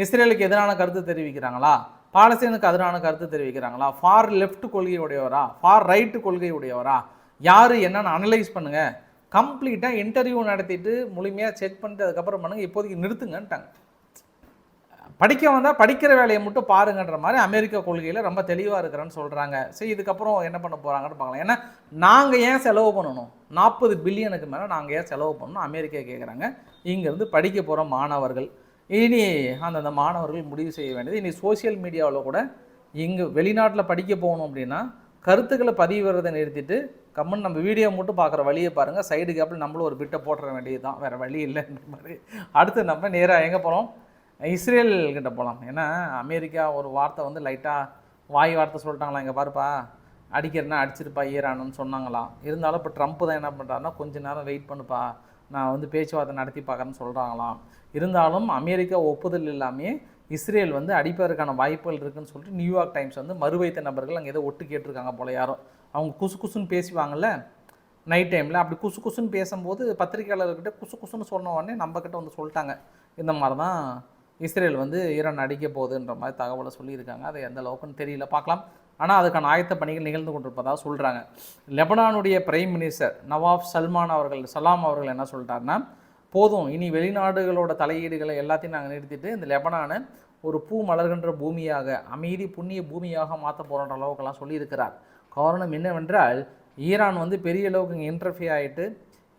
இஸ்ரேலுக்கு எதிரான கருத்து தெரிவிக்கிறாங்களா? பாலஸ்தீனுக்கு எதிரான கருத்து தெரிவிக்கிறாங்களா? ஃபார் லெஃப்ட் கொள்கையுடையவரா? ஃபார் ரைட்டு கொள்கையுடையவரா? யார் என்னன்னு அனலைஸ் பண்ணுங்கள் கம்ப்ளீட்டாக இன்டர்வியூ நடத்திட்டு முழுமையாக செக் பண்ணிட்டு அதுக்கப்புறம் பண்ணுங்கள் இப்போதைக்கு நிறுத்துங்கன்ட்டாங்க. படிக்க வந்தால் படிக்கிற வேலையை மட்டும் பாருங்கன்ற மாதிரி அமெரிக்க கொள்கையில் ரொம்ப தெளிவாக இருக்கிறேன்னு சொல்கிறாங்க சரி இதுக்கப்புறம் என்ன பண்ண போகிறாங்கன்னு பார்க்கலாம். ஏன்னா நாங்கள் ஏன் செலவு பண்ணணும்? நாற்பது பில்லியனுக்கு மேலே நாங்கள் ஏன் செலவு பண்ணணும்? அமெரிக்கா கேட்குறாங்க இங்கேருந்து படிக்க போகிற மாணவர்கள். இனி அந்தந்த மாணவர்கள் முடிவு செய்ய வேண்டியது. இனி சோஷியல் மீடியாவில் கூட இங்கே வெளிநாட்டில் படிக்க போகணும் அப்படின்னா கருத்துக்களை பதிவிடுறதை நிறுத்திட்டு கம்மன் நம்ம வீடியோ மட்டும் பார்க்குற வழியை பாருங்கள் சைடு கேப்பில் நம்மளும் ஒரு பிட்டை போட்டுற வேண்டியது தான் வேறு வழி இல்லைன்ற மாதிரி. அடுத்து நம்ம நேராக எங்கே போகிறோம் இஸ்ரேல் கிட்ட போகலாம் ஏன்னா அமெரிக்கா ஒரு வார்த்தை வந்து லைட்டாக வாய் வார்த்தை சொல்லிட்டாங்களா இங்கே பாருப்பா. அடிக்கிறேன்னா அடிச்சிருப்பா ஈரானுன்னு சொன்னாங்களாம் இருந்தாலும் இப்போ ட்ரம்ப் தான் என்ன பண்ணுறாருன்னா கொஞ்ச நேரம் வெயிட் பண்ணுப்பா. நான் வந்து பேச்சுவார்த்தை நடத்தி பார்க்குறேன்னு சொல்கிறாங்களாம் இருந்தாலும் அமெரிக்கா ஒப்புதல் இல்லாமே இஸ்ரேல் வந்து அடிப்பதற்கான வாய்ப்புகள் இருக்குன்னு சொல்லிட்டு நியூயார்க் டைம்ஸ் வந்து மறுவைத்த நபர்கள் அங்கே ஏதோ ஒட்டு கேட்டிருக்காங்க போல யாரும் அவங்க குசு குசுன்னு பேசுவாங்கல்ல நைட் டைமில் அப்படி குசு குசுன்னு பேசும்போது பத்திரிக்கையாளர்கிட்ட குசு குசுன்னு சொன்ன உடனே நம்மக்கிட்ட வந்து சொல்லிட்டாங்க. இந்த மாதிரி தான் இஸ்ரேல் வந்து ஈரான் அடிக்க போகுதுன்ற மாதிரி தகவலை சொல்லியிருக்காங்க. அது எந்த அளவுக்குன்னு தெரியல. பார்க்கலாம். ஆனால் அதுக்கான ஆயத்த பணிகள் நிகழ்ந்து கொண்டிருப்பதாக சொல்கிறாங்க லெபனானுடைய பிரைம் மினிஸ்டர் நவாப் சல்மான் அவர்கள் சலாம் அவர்கள் என்ன சொல்லிட்டாருன்னா போதும். இனி வெளிநாடுகளோட தலையீடுகளை எல்லாத்தையும் நாங்கள் நிறுத்திட்டு இந்த லெபனானை ஒரு பூ மலர்கின்ற பூமியாக அமைதி புண்ணிய பூமியாக மாற்ற போகிற அளவுக்கெல்லாம் சொல்லியிருக்கிறார். காரணம் என்னவென்றால் ஈரான் வந்து பெரிய அளவுக்கு இங்கே இன்டர்ஃபியர் ஆகிட்டு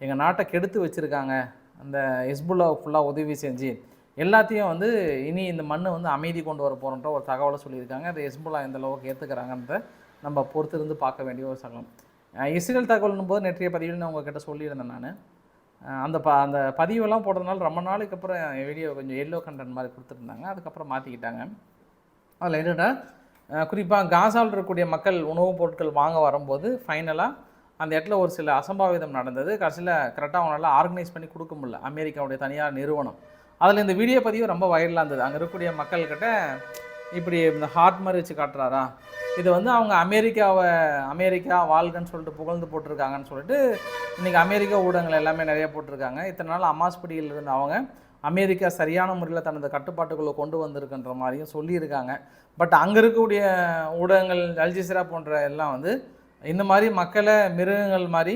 எங்கள் நாட்டை கெடுத்து வச்சுருக்காங்க. அந்த ஹிஸ்புல்லா ஃபுல்லாக உதவி செஞ்சு எல்லாத்தையும் வந்து இனி இந்த மண்ணை வந்து அமைதி கொண்டு வர போகிறோன்ற ஒரு தகவலை சொல்லியிருக்காங்க. அது ஹெஸ்புல்லா எந்த அளவுக்கு ஏற்றுக்கிறாங்கன்றத நம்ம பொறுத்திருந்து பார்க்க வேண்டிய ஒரு சகலம். இஸ்ரேல் தகவல்னும் போது நேற்றைய பதிவில் நான் உங்ககிட்ட சொல்லியிருந்தேன் நான். அந்த ப அந்த பதிவெல்லாம் போடுறதுனால ரொம்ப நாளைக்கு அப்புறம் என் வீடியோ கொஞ்சம் எல்லோ கண்டென்ட் மாதிரி கொடுத்துருந்தாங்க. அதுக்கப்புறம் மாற்றிக்கிட்டாங்க அதில் என்னென்னா குறிப்பாக காசாவில் இருக்கக்கூடிய மக்கள் உணவுப் பொருட்கள் வாங்க வரும்போது ஃபைனலாக அந்த இடத்துல ஒரு சில அசம்பாவிதம் நடந்தது. கடைசியில் கரெக்டாக அவனால் ஆர்கனைஸ் பண்ணி கொடுக்க முடியல. அமெரிக்காவுடைய தனியார் நிறுவனம். அதில் இந்த வீடியோ பதிவு ரொம்ப வைரலாக இருந்தது. அங்கே இருக்கக்கூடிய மக்கள்கிட்ட இப்படி இந்த ஹார்ட் மாதிரி வச்சு காட்டுறாரா? இது வந்து அவங்க அமெரிக்காவை அமெரிக்கா வாழ்கன்னு சொல்லிட்டு புகழ்ந்து போட்டிருக்காங்கன்னு சொல்லிட்டு இன்றைக்கி அமெரிக்கா ஊடகங்கள் எல்லாமே நிறைய போட்டிருக்காங்க. இத்தனை நாள் அமாஸ் பிடியில் இருந்த அவங்க அமெரிக்கா சரியான முறையில் தனது கட்டுப்பாட்டுக்குள்ளே கொண்டு வந்திருக்குன்ற மாதிரியும் சொல்லியிருக்காங்க. பட் அங்கே இருக்கக்கூடிய ஊடகங்கள் அல்ஜிசிரா போன்ற எல்லாம் வந்து இந்த மாதிரி மக்களை மிருகங்கள் மாதிரி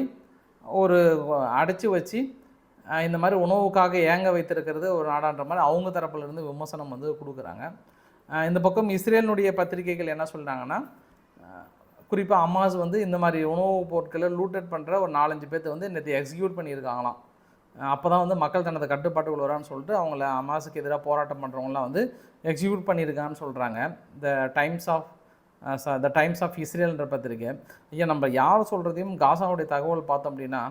ஒரு அடைச்சி வச்சு இந்த மாதிரி உணவுக்காக ஏங்க வைத்திருக்கிறது ஒரு நாடான்ற மாதிரி அவங்க தரப்புலேருந்து விமர்சனம் வந்து கொடுக்குறாங்க. இந்த பக்கம் இஸ்ரேலினுடைய பத்திரிகைகள் என்ன சொல்கிறாங்கன்னா குறிப்பாக அம்மாஸ் வந்து இந்த மாதிரி உணவுப் பொருட்களை லூட்டட் பண்ணுற ஒரு நாலஞ்சு பேர்த்த வந்து நேற்று எக்ஸிக்யூட் பண்ணியிருக்காங்களாம். அப்போ தான் வந்து மக்கள் தனது கட்டுப்பாட்டுக்குள் வரான்னு சொல்லிட்டு அவங்கள அமாஸுக்கு எதிராக போராட்டம் பண்ணுறவங்களாம் வந்து எக்ஸிக்யூட் பண்ணியிருக்கான்னு சொல்கிறாங்க the Times of the Times of இஸ்ரேல்ன்ற பார்த்துருக்கேன் ஐயா நம்ம யார் சொல்கிறதையும் காசாவுடைய தகவல் பார்த்தோம் அப்படின்னா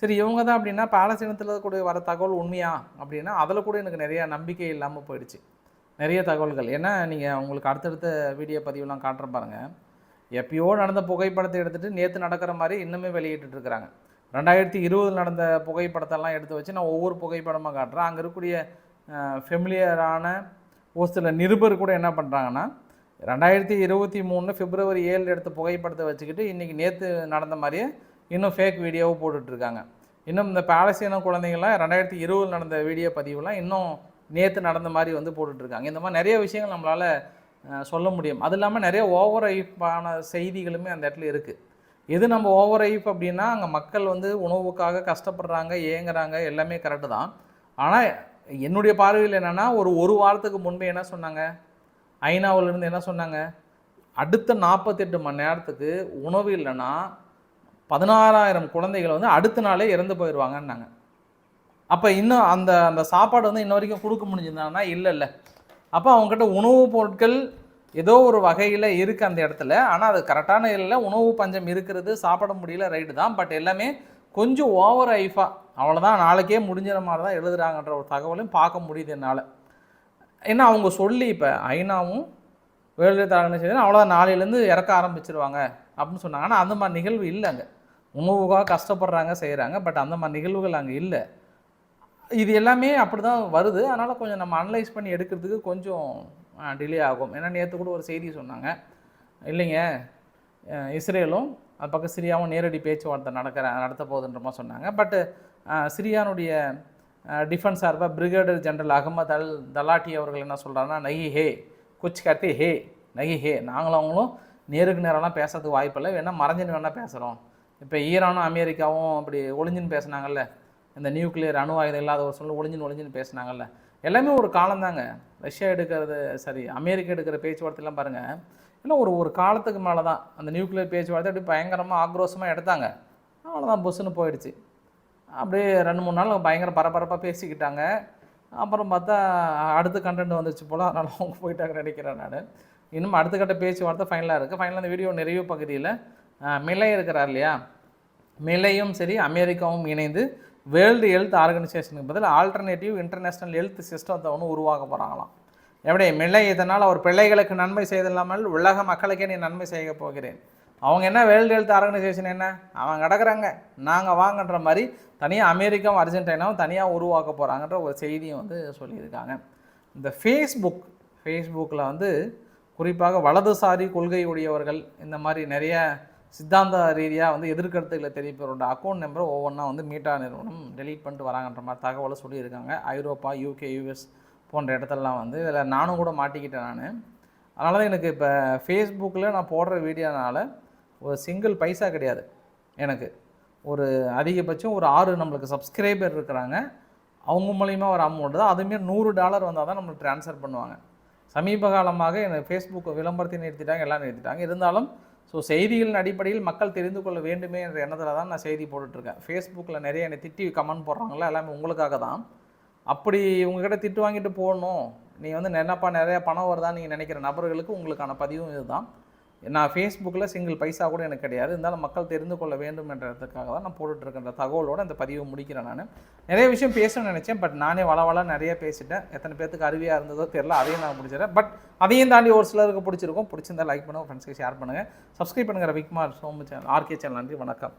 சரி இவங்க தான் அப்படின்னா பாலஸ்தீனத்தில் கூட வர தகவல் உண்மையா அப்படின்னா அதில் கூட எனக்கு நிறையா நம்பிக்கை இல்லாமல் போயிடுச்சு. நிறைய தகவல்கள். ஏன்னா நீங்கள் உங்களுக்கு அடுத்தடுத்த வீடியோ பதிவுலாம் காட்டுற பாருங்கள் எப்பயோ நடந்த புகைப்படத்தை எடுத்துகிட்டு நேற்று நடக்கிற மாதிரி இன்னுமே வெளியிட்டுருக்குறாங்க ரெண்டாயிரத்தி இருபதில் நடந்த புகைப்படத்தெல்லாம் எடுத்து வச்சு நான் ஒவ்வொரு புகைப்படமாக காட்டுறேன். அங்கே இருக்கக்கூடிய ஃபெமிலியரான ஒரு சில நிருபர் கூட என்ன பண்ணுறாங்கன்னா ரெண்டாயிரத்தி இருபத்தி மூணு பிப்ரவரி ஏழு எடுத்த புகைப்படத்தை வச்சுக்கிட்டு இன்றைக்கி நேற்று நடந்த மாதிரியே இன்னும் ஃபேக் வீடியோவும் போட்டுட்ருக்காங்க. இன்னும் இந்த பாலஸ்தீன குழந்தைங்கள்லாம் ரெண்டாயிரத்தி இருபதில் நடந்த வீடியோ பதிவுலாம் இன்னும் நேற்று நடந்த மாதிரி வந்து போட்டுட்ருக்காங்க. இந்த மாதிரி நிறைய விஷயங்கள் நம்மளால் சொல்ல முடியும். அது இல்லாமல் நிறைய ஓவர் ஐப்பான செய்திகளுமே அந்த இடத்துல இருக்குது எது நம்ம ஓவர் ஐப் அப்படின்னா அங்கே மக்கள் வந்து உணவுக்காக கஷ்டப்படுறாங்க ஏங்குறாங்க எல்லாமே கரெக்டு தான். ஆனால் என்னுடைய பார்வையில் என்னென்னா ஒரு ஒரு வாரத்துக்கு முன்பே என்ன சொன்னாங்க? ஐநாவிலேருந்து என்ன சொன்னாங்க? அடுத்த நாற்பத்தெட்டு மணி நேரத்துக்கு உணவு இல்லைன்னா பதினாறாயிரம் குழந்தைகள் வந்து அடுத்த நாளே இறந்து போயிடுவாங்கன்னாங்க. அப்போ இன்னும் அந்த அந்த சாப்பாடு வந்து இன்ன வரைக்கும் கொடுக்க முடிஞ்சிருந்தாங்கன்னா இல்லை இல்லை. அப்போ அவங்ககிட்ட உணவுப் பொருட்கள் ஏதோ ஒரு வகையில் இருக்குது அந்த இடத்துல. ஆனால் அது கரெக்டான இல்லை. உணவு பஞ்சம் இருக்கிறது சாப்பிட முடியல ரைட்டு தான். பட் எல்லாமே கொஞ்சம் ஓவர் ஐஃபாக அவ்வளோதான் நாளைக்கே முடிஞ்சிற மாதிரி தான் எழுதுகிறாங்கன்ற ஒரு தகவலையும் பார்க்க முடியுது என்னால். ஏன்னா அவங்க சொல்லி இப்போ ஐநாவும் வேர்ல்டு ஹெல்த் ஆர்கனைசேஷன் அவ்வளோதான் நாளையிலேருந்து இறக்க ஆரம்பிச்சிருவாங்க அப்படின்னு சொன்னாங்க. ஆனால் அந்த மாதிரி நிகழ்வு இல்லை அங்கே. உணவுக்காக கஷ்டப்படுறாங்க செய்கிறாங்க பட் அந்த மாதிரி நிகழ்வுகள் அங்கே இல்லை. இது எல்லாமே அப்படி தான் வருது. அதனால் கொஞ்சம் நம்ம அனலைஸ் பண்ணி எடுக்கிறதுக்கு கொஞ்சம் டிலே ஆகும். ஏன்னா நேற்று கூட ஒரு செய்தி சொன்னாங்க. இல்லைங்க இஸ்ரேலும் அது பக்கம் சிரியாவும் நேரடி பேச்சுவார்த்தை நடக்கிற நடத்த போகுதுன்ற மாதிரி சொன்னாங்க. பட்டு சிரியானுடைய டிஃபென்ஸ் சார்பாக brigadier general Ahmed al Dalati அவர்கள் என்ன சொல்கிறாங்கன்னா நகி ஹே குச் கத்தி ஹே நகி ஹே. நாங்களும் அவங்களும் நேருக்கு நேரம்லாம் பேசுறதுக்கு வாய்ப்பில்லை வேணால் மறைஞ்சுன்னு வேணால் பேசுகிறோம் இப்போ ஈரானும் அமெரிக்காவும் அப்படி ஒளிஞ்சுன்னு பேசுனாங்கல்ல இந்த நியூக்ளியர் அணு ஆயுதம் இல்லாத ஒரு சூழ்நிலை ஒளிஞ்சுன்னு ஒளிஞ்சின்னு பேசுனாங்கல்ல. எல்லாமே ஒரு காலம்தாங்க ரஷ்யா எடுக்கிறது சரி அமெரிக்கா எடுக்கிற பேச்சுவார்த்தைலாம் பாருங்கள் இல்லை ஒரு ஒரு காலத்துக்கு மேலே தான் அந்த நியூக்ளியர் பேச்சுவார்த்தை அப்படி பயங்கரமாக ஆக்ரோஷமாக எடுத்தாங்க. அவ்வளோதான் புஸ்ஸுன்னு போயிடுச்சு. அப்படியே ரெண்டு மூணு நாள் பயங்கர பரபரப்பாக பேசிக்கிட்டாங்க. அப்புறம் பார்த்தா அடுத்த கண்டென்ட் வந்துச்சு போல். அதனால் அவங்க போயிட்டாங்கன்னு நினைக்கிறேன் நான். இன்னும் அடுத்த கட்ட பேச்சுவார்த்தை ஃபைனலாக இருக்குது ஃபைனலாக அந்த வீடியோ நிறைவு பகுதியில் மிலை இருக்கிறார் இல்லையா? மிலையும் சரி அமெரிக்காவும் இணைந்து வேர்ல்டு ஹெல்த் ஆர்கனைசேஷனுக்கு பதில் ஆல்டர்னேட்டிவ் இன்டர்நேஷ்னல் ஹெல்த் சிஸ்டத்தை ஒன்று உருவாக்க போகிறாங்களாம் எப்படி? மில்லை இதனால் அவர் பிள்ளைகளுக்கு நன்மை செய்தில்லாமல் உலக மக்களுக்கே நீ நன்மை செய்ய போகிறேன். அவங்க என்ன வேர்ல்டு ஹெல்த் ஆர்கனைசேஷன் என்ன? அவங்க கிடக்குறாங்க. நாங்கள் வாங்கன்ற மாதிரி தனியாக அமெரிக்காவும் அர்ஜென்டினாவும் தனியாக உருவாக்க போகிறாங்கன்ற ஒரு செய்தியும் வந்து சொல்லியிருக்காங்க. இந்த ஃபேஸ்புக் ஃபேஸ்புக்கில் வந்து குறிப்பாக வலதுசாரி கொள்கை உடையவர்கள் இந்த மாதிரி நிறைய சித்தாந்த ரீதியாக வந்து எதிர்கருத்துக்களை தெரிவிப்பவரோட அக்கௌண்ட் நம்பரை ஒவ்வொன்றா வந்து மீட்டா நிறுவனம் டெலீட் பண்ணிட்டு வராங்கன்ற மாதிரி தகவலை சொல்லியிருக்காங்க. ஐரோப்பா யூகே யூஎஸ் போன்ற இடத்துலலாம் வந்து இதில் நானும் கூட மாட்டிக்கிட்டேன் நான். அதனால தான் எனக்கு இப்போ ஃபேஸ்புக்கில் நான் போடுற வீடியோனால ஒரு சிங்கிள் பைசா கிடையாது எனக்கு. ஒரு அதிகபட்சம் ஒரு ஆறு நம்மளுக்கு சப்ஸ்கிரைபர் இருக்கிறாங்க. அவங்க மூலிமா ஒரு அமௌண்ட் தான். அதுமாரி நூறு டாலர் வந்தால் தான் நம்மளுக்கு ட்ரான்ஸ்ஃபர் பண்ணுவாங்க. சமீப காலமாக எனக்கு ஃபேஸ்புக் விளம்பரத்தை நிறுத்திட்டாங்க எல்லாம் நிறுத்திட்டாங்க. இருந்தாலும் ஸோ செய்திகளின் அடிப்படையில் மக்கள் தெரிந்து கொள்ள வேண்டுமே என்ற எண்ணத்தில் தான் நான் செய்தி போட்டுட்ருக்கேன். ஃபேஸ்புக்கில் நிறைய என்னை திட்டி கமெண்ட் போடுறாங்களா எல்லாமே உங்களுக்காக தான். அப்படி உங்ககிட்ட திட்டு வாங்கிட்டு போடணும் நீ வந்து என்னப்பா நிறையா பணம் வருதான்னு நீங்கள் நினைக்கிற நபர்களுக்கு உங்களுக்கான பதிவும் இதுதான். நான் ஃபேஸ்புக்கில் சிங்கிள் பைசா கூட எனக்கு கிடையாது. இருந்தாலும் மக்கள் தெரிந்து கொள்ள வேண்டும் என்றதுக்காக தான் நான் போட்டுட்ருக்கின்ற தகவலோட இந்த பதிவை முடிக்கிறேன் நான். நிறைய விஷயம் பேசணும்னு நினச்சேன். பட் நானே வள வள நிறைய பேசிட்டேன். எத்தனை பேத்துக்கு அருவியாக இருந்ததோ தெரில அதையும் நான் முடிச்சிடறேன். பட் அதையும் தாண்டி ஒரு சிலருக்கு பிடிச்சிருக்கும். பிடிச்சிருந்தா லைக் பண்ணுங்கள் ஃப்ரெண்ட்ஸ்க்கு ஷேர் பண்ணுங்கள் சப்ஸ்கிரைப் பண்ணுங்கள் விக்மார் சோமு சேனல் ஆர்கே சேனல் நன்றி. வணக்கம்.